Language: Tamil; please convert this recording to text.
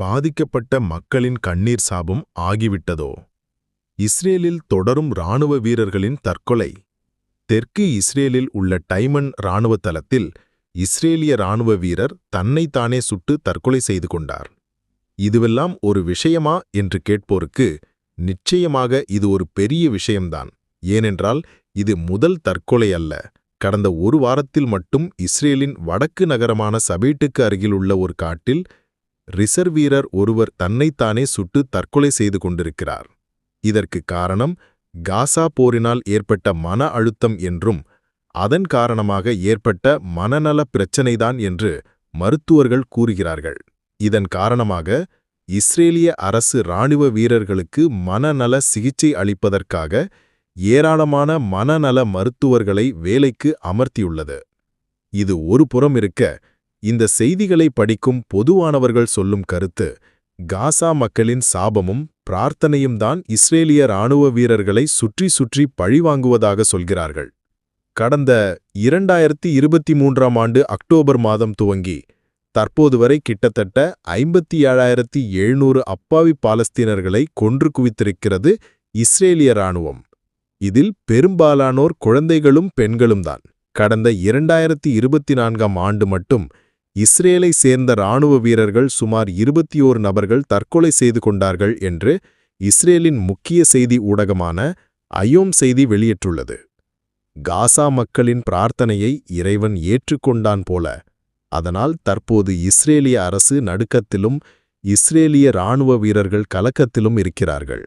பாதிக்கப்பட்ட மக்களின் கண்ணீர் சாபம் ஆகிவிட்டதோ? இஸ்ரேலில் தொடரும் இராணுவ வீரர்களின் தற்கொலை. தெற்கு இஸ்ரேலில் உள்ள டைமன் இராணுவ தளத்தில் இஸ்ரேலிய இராணுவ வீரர் தன்னைத்தானே சுட்டு தற்கொலை செய்து கொண்டார். இதுவெல்லாம் ஒரு விஷயமா என்று கேட்போருக்கு நிச்சயமாக இது ஒரு பெரிய விஷயம்தான். ஏனென்றால் இது முதல் தற்கொலை அல்ல. கடந்த ஒரு வாரத்தில் மட்டும் இஸ்ரேலின் வடக்கு நகரமான சபீட்டுக்கு அருகிலுள்ள ஒரு காட்டில் ரிசர்வ் வீரர் ஒருவர் தன்னைத்தானே சுட்டு தற்கொலை செய்து கொண்டிருக்கிறார். இதற்கு காரணம் காசா போரினால் ஏற்பட்ட மன அழுத்தம் என்றும் அதன் காரணமாக ஏற்பட்ட மனநல பிரச்சினைதான் என்று மருத்துவர்கள் கூறுகிறார்கள். இதன் காரணமாக இஸ்ரேலிய அரசு இராணுவ வீரர்களுக்கு மனநல சிகிச்சை அளிப்பதற்காக ஏராளமான மனநல மருத்துவர்களை வேலைக்கு அமர்த்தியுள்ளது. இது ஒரு புறம் இருக்க இந்த செய்திகளை படிக்கும் பொதுவானவர்கள் சொல்லும் கருத்து காசா மக்களின் சாபமும் பிரார்த்தனையும் தான் இஸ்ரேலிய இராணுவ வீரர்களை சுற்றி சுற்றி பழிவாங்குவதாக சொல்கிறார்கள். கடந்த இரண்டாயிரத்தி இருபத்தி மூன்றாம் ஆண்டு அக்டோபர் மாதம் துவங்கி தற்போது வரை கிட்டத்தட்ட ஐம்பத்தி ஏழாயிரத்தி எழுநூறு அப்பாவி பாலஸ்தீனர்களை கொன்று குவித்திருக்கிறது இஸ்ரேலிய இராணுவம். இதில் பெரும்பாலானோர் குழந்தைகளும் பெண்களும்தான் கடந்த இரண்டாயிரத்தி இருபத்தி நான்காம் ஆண்டு மட்டும் இஸ்ரேலை சேர்ந்த இராணுவ வீரர்கள் சுமார் இருபத்தி ஓரு நபர்கள் தற்கொலை செய்து கொண்டார்கள் என்று இஸ்ரேலின் முக்கிய செய்தி ஊடகமான அயோம் செய்தி வெளியிட்டுள்ளது. காசா மக்களின் பிரார்த்தனையை இறைவன் ஏற்றுக்கொண்டான் போல அதனால் தற்போது இஸ்ரேலிய அரசு நடுக்கத்திலும் இஸ்ரேலிய இராணுவ வீரர்கள் கலக்கத்திலும் இருக்கிறார்கள்.